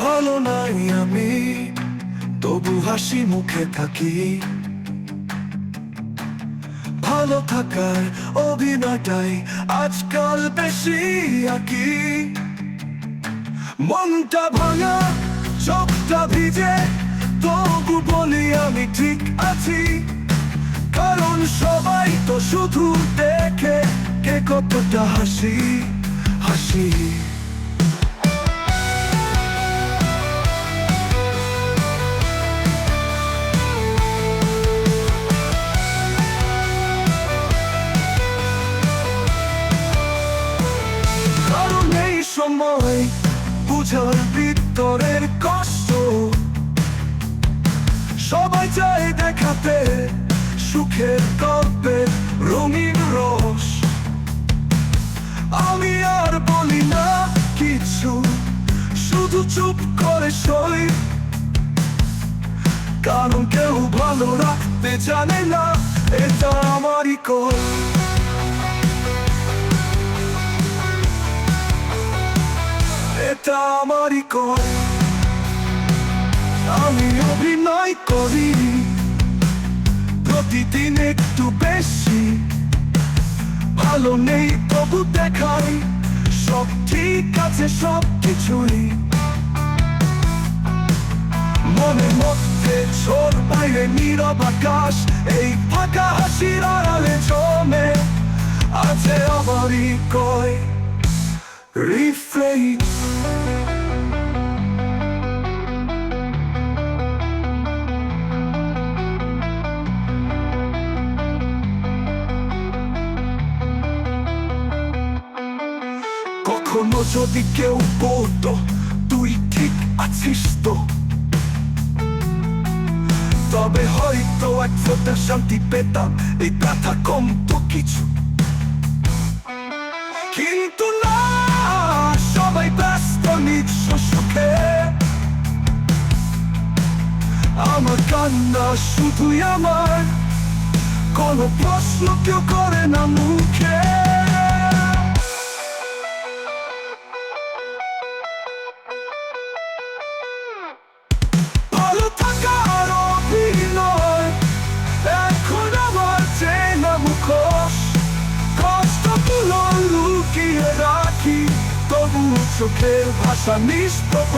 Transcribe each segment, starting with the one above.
ভালো নাই আমি, তবু হাসি মুখে থাকি। ভালো থাকার অভিনয়টাই আজকাল বেশি আঁকি। মনটা ভাঙা, চোখটা ভিজে, তবু বলি আমি ঠিক আছি। কারণ সবাই তো শুধু দেখে কে কতটা হাসি হাসি। সময়, বুঝার ভিতরের কষ্ট। সবাই চায় দেখাতে, সুখের গল্পের রঙিন রস। আমি আর বলি না কিছু, শুধু চুপ করে সই। কারণ কেউ ভালো রাখতে জানে না, এটা আমারই কর। আমারই কর আমি অভিনয় করি। প্রতিদিন একটু বেশি। ভালো নেই তবু দেখাই। সব ঠিক আছে, সব কিছুই। মনের মধ্যে ছোট বাইরে নীরব আকাশ। এই ফাঁকা হাসির আড়ালে জমে। আছে আমারই কয় কখনো যদি কেউ বলতো, তুই ঠিক আছিস তো? তবে হয়তো এক ব্যথা কমতো কিছু। কিন্তু না কান্না শুধুই আমার। কোনো প্রশ্ন কেউ করে না মুখে। ভালো থাকা আর অভিনয়। এখন আমার চেনা মুখোশ। কষ্টগুলো লুকিয়ে রাখি তবু চোখের ভাষা নিষ্প্রভ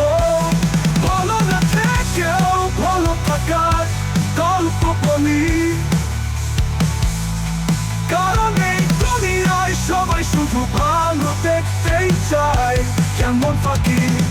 চায় কেমন ফাঁকি?